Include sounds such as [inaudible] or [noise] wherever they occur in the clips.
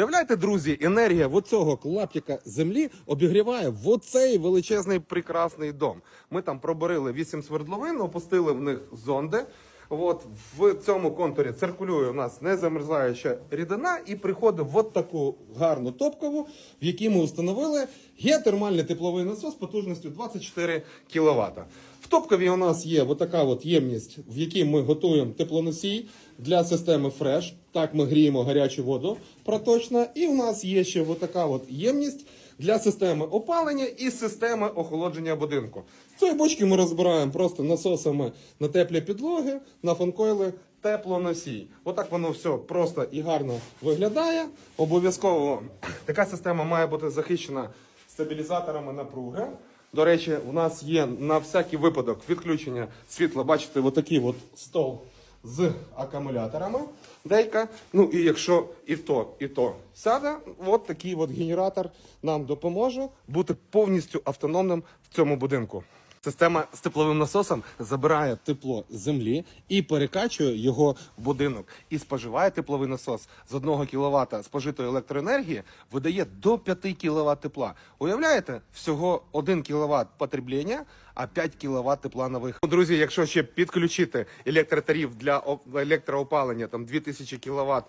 Уявляєте, друзі, енергія в оцього клаптика землі обігріває в оцей величезний прекрасний дом. Ми там проборили вісім свердловин, опустили в них зонди. От в цьому контурі циркулює у нас незамерзаюча рідина і приходить в таку гарну топкову, в якій ми встановили геотермальний тепловий насос потужністю 24 кВт. В топкові у нас є от така от ємність, в якій ми готуємо теплоносій для системи Fresh. Так ми гріємо гарячу воду проточно. І в нас є ще така от ємність для системи опалення і системи охолодження будинку. Цієї бочки ми розбираємо просто насосами на теплі підлоги, на фанкойли теплоносій. Отак воно все просто і гарно виглядає. Обов'язково [clears throat] така система має бути захищена стабілізаторами напруги. До речі, у нас є на всякий випадок відключення світла. Бачите, отакий от стол з акумуляторами. Дейка. Ну і якщо і то, і то сяде, от такий от генератор нам допоможе бути повністю автономним в цьому будинку. Система з тепловим насосом забирає тепло з землі і перекачує його в будинок. І споживає тепловий насос з 1 кВт спожитої електроенергії видає до 5 кВт тепла. Уявляєте, всього 1 кВт потреблення, а 5 кВт тепла на вихід. Друзі, якщо ще підключити електротариф для електроопалення там 2000 кВт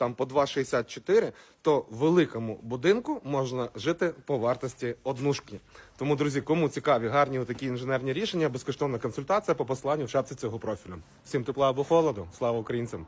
там по 2,64, то в великому будинку можна жити по вартості однушки. Тому, друзі, кому цікаві гарні такі інженерні рішення, безкоштовна консультація по посланню в шапці цього профілю. Всім тепла або холоду. Слава українцям!